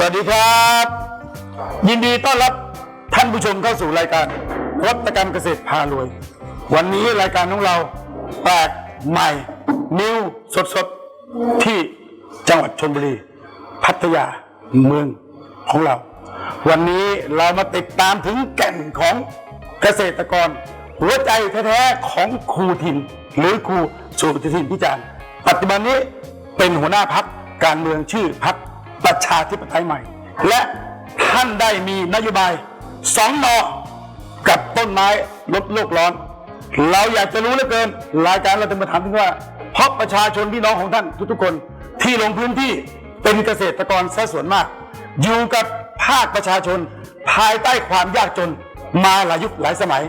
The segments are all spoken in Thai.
สวัสดีครับ ยินดีต้อนรับท่านผู้ชมเข้าสู่รายการนวัตกรรมเกษตรพารวย วันนี้รายการของเราแปลกใหม่ นิวสดสดๆที่จังหวัดชลบุรี พัทยาเมืองของเรา วันนี้เรามาติดตามถึงแก่นของเกษตรกร หัวใจแท้ๆของครูทิน หรือครูสุทินพิจารณ์ปัจจุบันนี้เป็นหัวหน้าพักการเมืองชื่อพัก ประชาธิปไตยใหม่ และท่านได้มีนโยบายสองนอกับต้นไม้ลดโลกร้อน เราอยากจะรู้เหลือเกินรายการเราจะมาถามถึงว่า เพราะประชาชนพี่น้องของท่านทุกๆคนที่ลงพื้นที่เป็นเกษตรกรซะส่วนมาก อยู่กับภาคประชาชน ภายใต้ความยากจนมาหลายยุคหลายสมัย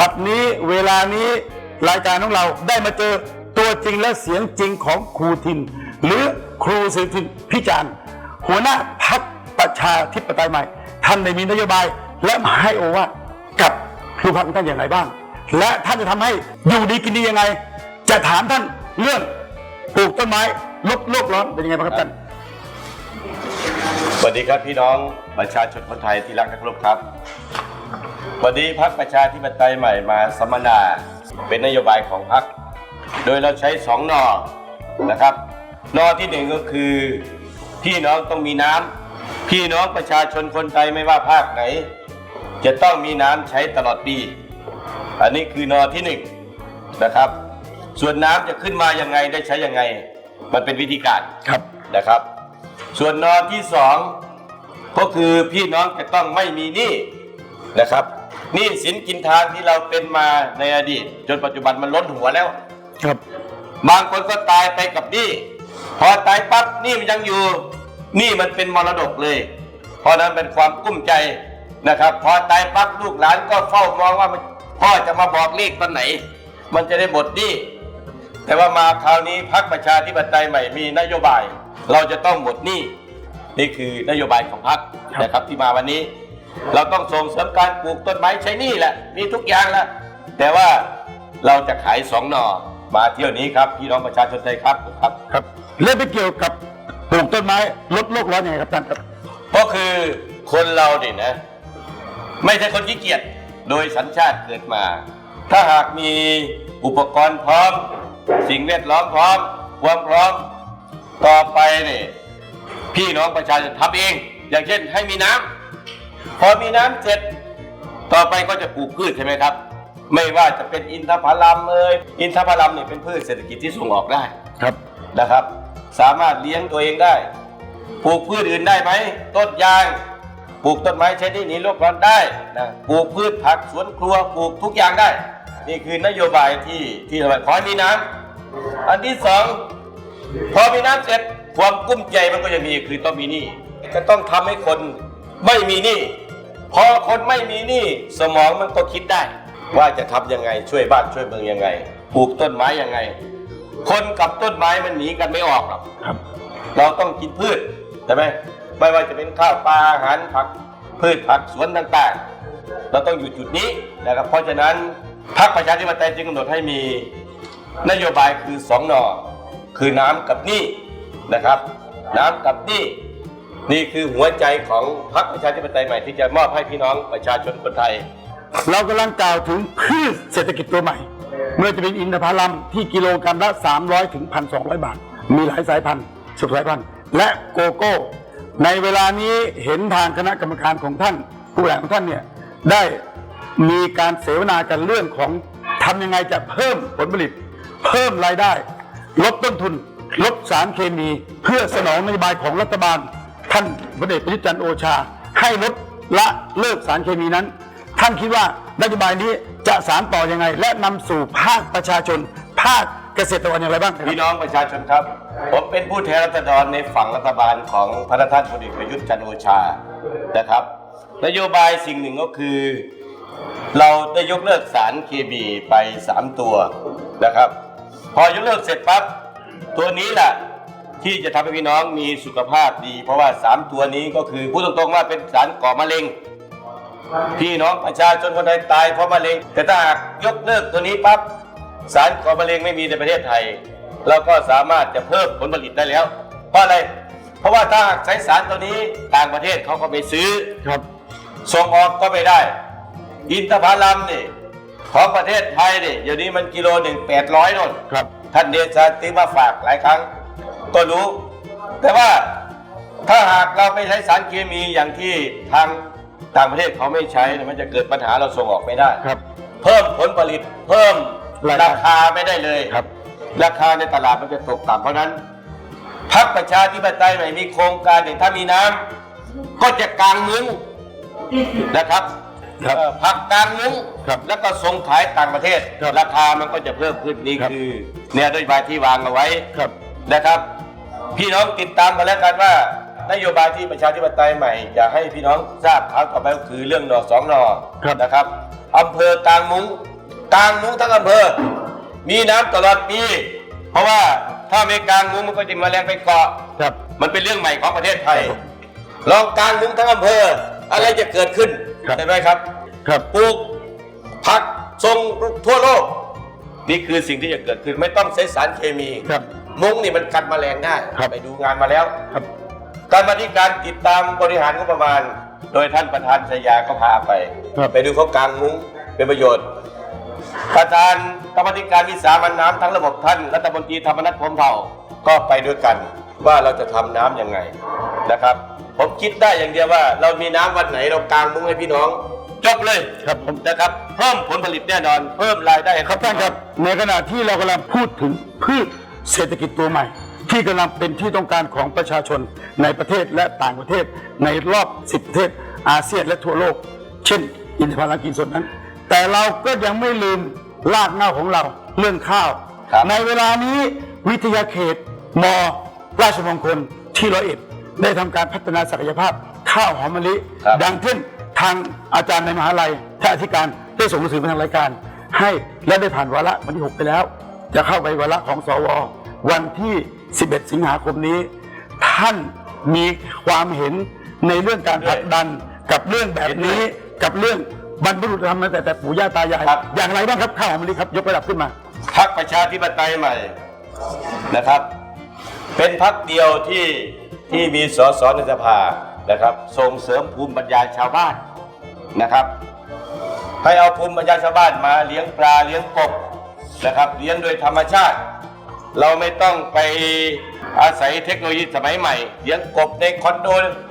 บัดนี้เวลานี้รายการของเราได้มาเจอตัวจริงและเสียงจริงของครูทิน หรือครูสิทินพิจารณ์ หัวหน้าพักประชาธิปไตยใหม่ ท่านได้มีนโยบาย และมาให้โอวาทกับครูพักท่านอย่างไรบ้าง และท่านจะทำให้อยู่ดีกินดียังไง จะถามท่านเรื่องปลูกต้นไม้ลดโลกร้อนเป็นยังไงบ้างครับท่านสวัสดีครับพี่น้องประชาชนคนไทยที่รักและเคารพครับ วันนี้พักประชาธิปไตยใหม่มาสัมมนาเป็นนโยบายของพักโดยเราใช้สองนอนะครับนอที่หนึ่งก็คือ พี่น้องต้องมีน้ำพี่น้องประชาชนคนไทยไม่ว่าภาคไหน จะต้องมีน้ำใช้ตลอดปี อันนี้คือนอที่หนึ่งนะครับ ส่วนน้ำจะขึ้นมายังไงได้ใช้ยังไง มันเป็นวิธีการครับนะครับ ส่วนนอนที่สองก็คือพี่น้องจะต้องไม่มีหนี้นะครับหนี้สินกินทางที่เราเป็นมาในอดีต จนปัจจุบันมันล้นหัวแล้ว ครับ บางคนก็ตายไปกับหนี้พอตายปั๊บหนี้มันยังอยู่ห นี้มันเป็นมรดกเลย เพราะนั้นเป็นความกุ้มใจนะครับ พอตายปั๊บลูกหลานก็เฝ้ามองว่ามันพ่อจะมาบอกเลขตอนไหน มันจะได้หมดหนี้แต่ว่ามาคราวนี้พักประชาธิปไตยใหม่มีนโยบาย เราจะต้องหมดหนี้นี่คือนโยบายของพักครับนะครับที่มาวันนี้ เราต้องส่งเสริมการปลูกต้นไม้ใช้หนี้แหละมีทุกอย่างแล้วแต่ว่าเราจะขายสองหนอมาเที่ยวนี้ครับพี่น้องประชาชนไทยครับครับครับเรื่องไปเกี่ยวกับ ปลูกต้นไม้ลดโลกร้อนยังไงครับท่านครับ ก็คือคนเราเนี่ยนะ ไม่ใช่คนขี้เกียจโดยสัญชาติเกิดมา ถ้าหากมีอุปกรณ์พร้อม สิ่งแวดล้อมพร้อมความพร้อมต่อไปเนี่ยพี่น้องประชาชนทำเอง อย่างเช่นให้มีน้ำพอมีน้ำเสร็จต่อไปก็จะปลูกพืชใช่ไหมครับ ไม่ว่าจะเป็นอินทผลัมเอ่ยอินทผลัมเนี่ยเป็นพืชเศรษฐกิจที่ส่งออกได้ครับนะครับ สามารถเลี้ยงตัวเองได้ ปลูกพืชอื่นได้ไหม ต้นยาง ปลูกต้นไม้ใช้ได้หนีโลกร้อนได้นะปลูกพืชผักสวนครัวปลูกทุกอย่างได้ นี่คือนโยบายที่ที่เราขอมีน้ำอันที่สองพอมีน้ำเสร็จความกุ้มใจมันก็จะมีคือต้องมีหนี้จะต้องทำให้คนไม่มีหนี้พอคนไม่มีหนี้สมองมันก็คิดได้ ว่าจะทำยังไงช่วยบ้านช่วยเมืองยังไง ปลูกต้นไม้ยังไง คนกับต้นไม้มันหนีกันไม่ออกหรอกครับ เราต้องกินพืชใช่ไหมไม่ว่าจะเป็นข้าวปลาอาหารผักพืชผักสวนต่างๆ เราต้องอยู่จุดนี้นะครับเพราะฉะนั้นพรรคประชาธิปไตยจึงกำหนดให้มีนโยบายคือสองหนอคือน้ำกับหนี้นะครับ น้ำกับหนี้นี่คือหัวใจของพรรคประชาธิปไตยใหม่ที่จะมอบให้พี่น้องประชาชนคนไทย เรากำลังกล่าวถึงพืชเศรษฐกิจตัวใหม่ เมื่อจะเป็นอินทผลัมที่กิโลกรัมละ 300 ถึง 1,200 บาท มีหลายสายพันธุ์สุดสายพันธุ์ และโกโก้ ในเวลานี้เห็นทางคณะกรรมการของท่าน ผู้บริหารของท่านเนี่ยได้มีการเสวนากันเรื่องของทำยังไงจะเพิ่มผลผลิต เพิ่มรายได้ ลดต้นทุน ลดสารเคมี เพื่อสนองนโยบายของรัฐบาล ท่านพลเอกประยุทธ์จันทร์โอชา ให้ลดละเลิกสารเคมีนั้น ท่านคิดว่านโยบายนี้จะสารต่อยังไง และนำสู่ภาคประชาชน ภาคเกษตรกรอย่างไรบ้างพี่น้องประชาชนครับ ผมเป็นผู้แทนรัษฎรในฝั่งรัฐบาลของพระท่านพลเอกประยุทธ์จันโอชานะครับ นโยบายสิ่งหนึ่งก็คือ เราได้ยกเลิกสารเคมีไป 3 ตัวนะครับ พอยกเลิกเสร็จปั๊บตัวนี้แหละที่จะทำให้พี่น้องมีสุขภาพดี เพราะว่า 3 ตัวนี้ก็คือพูดตรงๆว่าเป็นสารก่อมะเร็ง พี่น้องประชาชนคนไทยตายเพราะมะเร็ง แต่ถ้าหากยกเลิกตัวนี้ปั๊บสารก่อมะเร็งไม่มีในประเทศไทย เราก็สามารถจะเพิ่มผลผลิตได้แล้ว เพราะอะไร เพราะว่าถ้าใช้สารตัวนี้ต่างประเทศเขาก็ไปซื้อครับส่งออกก็ไม่ได้ อินทผลัมนี่ของประเทศไทยนี่เดี๋ยวนี้มันกิโลหนึ่งแปดร้อยนนครับท่านเดชาติมาฝากหลายครั้ง ก็รู้ แต่ว่าถ้าหากเราไม่ใช้สารเคมีอย่างที่ทาง ต่างประเทศเขาไม่ใช้เนี่ยมันจะเกิดปัญหาเราส่งออกไม่ได้ ครับ เพิ่มผลผลิต เพิ่มราคา ราคาไม่ได้เลย ครับ ราคาในตลาดมันจะตกต่ำเพราะฉะนั้นพรรคประชาธิปไตยใหม่มีโครงการหนึ่งถ้ามีน้ำก็จะกางมุ้งนะครับครับเอ่อผักกางมุ้งครับแล้วก็ส่งขายต่างประเทศ ครับราคามันก็จะเพิ่มขึ้นนี่ครับ คือเนี่ยนโยบายที่วางเอาไว้ครับ นะครับ พี่น้องติดตามมาแล้วกันว่า นโยบายที่ประชาธิปไตยใหม่อยากให้พี่น้องทราบครั้งต่อไปก็คือเรื่องนอสองนอครับนะครับอำเภอกลางมุ้งกลางมุ้งทั้งอำเภอ มีน้ำตลอดปี เพราะว่าถ้าไม่กลางมุ้งมันก็จะมาแรงไปเกาะ ครับ มันเป็นเรื่องใหม่ของประเทศไทย ลองกลางมุ้งทั้งอำเภอ อะไรจะเกิดขึ้นครับ ใช่ไหมครับ ครับ ปลูกผักส่งทั่วโลก นี่คือสิ่งที่จะเกิดขึ้นไม่ต้องใช้สารเคมี ครับ มุ้งนี่มันกันแมลงได้ ครับไปดูงานมาแล้วครับ การมาที่การติดตามบริหารงบประมาณ โดยท่านประธานชยาก็พาไป ครับ ไปดูเขากลางมุ้งเป็นประโยชน์ ประธานกรรมาธิการวิสามันน้ำทั้งระบบท่านรัฐมนตรีธรรมนัฐพรหมเผ่าก็ไปด้วยกันว่าเราจะทำน้ำยังไงนะครับ ผมคิดได้อย่างเดียวว่า เรามีน้ำวันไหนเรากางมุ้งให้พี่น้องจบเลยครับผม นะครับเพิ่มผลผลิตแน่นอน เพิ่มรายได้ให้ครับท่านครับในขณะที่เรากำลังพูดถึงพืชเศรษฐกิจตัวใหม่ ที่กำลังเป็นที่ต้องการของประชาชนในประเทศและต่างประเทศในรอบ 10 ประเทศอาเซียนและทั่วโลก เช่น อินทผลัมกินสดนั้น แต่เราก็ยังไม่ลืมรากเหง้าของเราเรื่องข้าวครับในเวลานี้วิทยาเขตมราชมงคลที่ร้อยเอ็ดได้ทำการพัฒนาศักยภาพข้าวหอมมะลิครับดังเช่นทางอาจารย์ในมหาลัยท่านอธิการได้ส่งหนังสือมาทางรายการ ให้และได้ผ่านวาระวันที่ 6 ไปแล้ว จะเข้าไปวาระของสว วันที่ 11 สิงหาคมนี้ ท่านมีความเห็นในเรื่องการผลักดันกับเรื่องแบบนี้กับเรื่องบรรพบุรุษทำมาแต่แต่ปู่ย่าตายายครับ อย่างไรบ้างครับข้าวหอมมะลิครับ ยกระดับขึ้นมาพรรคประชาธิปไตยใหม่นะครับ เป็นพรรคเดียวที่ที่มีสสในสภานะครับ ส่งเสริมภูมิปัญญาชาวบ้านนะครับ ให้เอาภูมิปัญญาชาวบ้านมาเลี้ยงปลาเลี้ยงกบนะครับ เลี้ยงโดยธรรมชาติ เราไม่ต้องไปอาศัยเทคโนโลยีสมัยใหม่เลี้ยงกบในคอนโด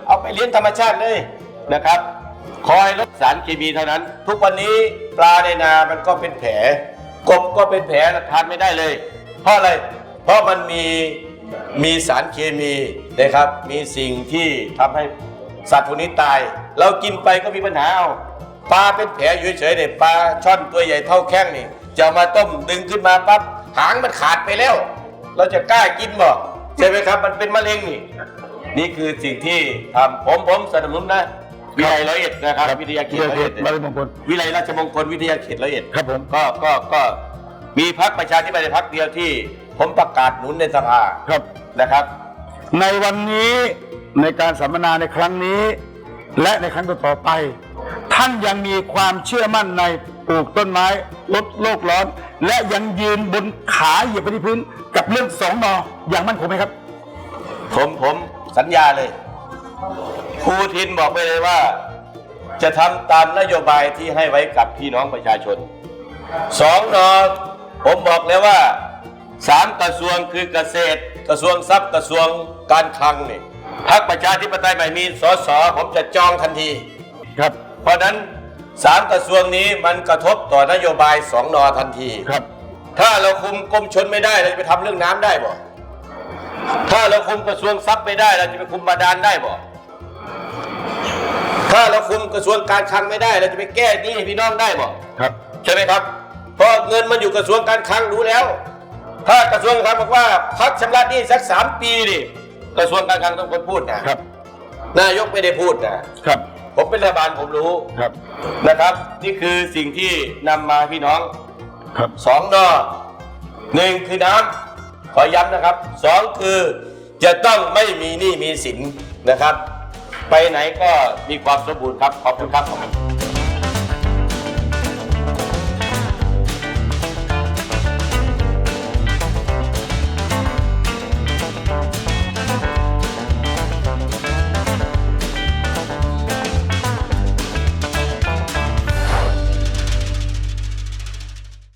เอาไปเลี้ยงธรรมชาติเลยนะครับ คอยลดสารเคมีเท่านั้น ทุกวันนี้ปลาในนา มันก็เป็นแผล กบก็เป็นแผลทานไม่ได้เลย เพราะอะไร เพราะมันมีมีสารเคมีนะครับ มีสิ่งที่ทำให้สัตว์พวกนี้ตาย เรากินไปก็มีปัญหาเอาปลาเป็นแผลอยู่เฉยๆเนี่ยปลาช่อนตัวใหญ่เท่าแข้งนี่จะมาต้มดึงขึ้นมาปั๊บหางมันขาดไปแล้ว เราจะกล้ากินบ่ใช่ไหมครับ มันเป็นมะเร็งนี่ นี่คือสิ่งที่ทำผมผมสนับสนุนนะ วิทยาร้อยเอ็ดนะครับวิทยาเขตร้อยเอ็ดบริมงคลวิไลราชมงคลวิทยาเขตร้อยเอ็ดครับผมก็ก็ก็มีพรรคประชาธิปไตยพรรคเดียวที่ ผมประกาศหนุนในสภาครับนะครับ ในวันนี้ในการสัมมนาในครั้งนี้ และในครั้งต่อๆไป ท่านยังมีความเชื่อมั่นในปลูกต้นไม้ลดโลกร้อน และยังยืนบนขาเหยียบไปที่พื้น กับเรื่องสองนออย่างมั่นคงไหมครับ ผมผมสัญญาเลยครูทินบอกไปเลยว่า จะทำตามนโยบายที่ให้ไว้กับพี่น้องประชาชนสองนอผมบอกแล้วว่าสามกระทรวงคือเกษตร กระทรวงทรัพย์กระทรวงการคลังนี่พรรคประชาธิปไตยใหม่มีสสผมจะจองทันที ครับ เพราะฉะนั้น สามกระทรวงนี้มันกระทบต่อนโยบายสองนอทันทีครับ ถ้าเราคุมกรมชนไม่ได้เราจะไปทำเรื่องน้ำได้บ่ ถ้าเราคุมกระทรวงทรัพย์ไม่ได้ เราจะไปคุมบาดาลได้บ่ ถ้าเราคุมกระทรวงการคลังไม่ได้ เราจะไปแก้หนี้ให้พี่น้องได้บ่ ครับ ใช่ไหมครับ เพราะเงินมันอยู่กระทรวงการคลังรู้แล้ว ถ้ากระทรวงการคลังบอกว่าพักชำระหนี้สักสามปีดิกระทรวงการคลังต้องคนพูดนะครับ นายกไม่ได้พูดนะครับ ผมเป็นรัฐบาลผมรู้ครับนะครับ นี่คือสิ่งที่นำมาพี่น้องครับสองนอหนึ่งคือน้ำขอย้ำนะครับสองคือจะต้องไม่มีหนี้มีสินนะครับ ไปไหนก็มีความสมบูรณ์ครับ ขอบคุณครับ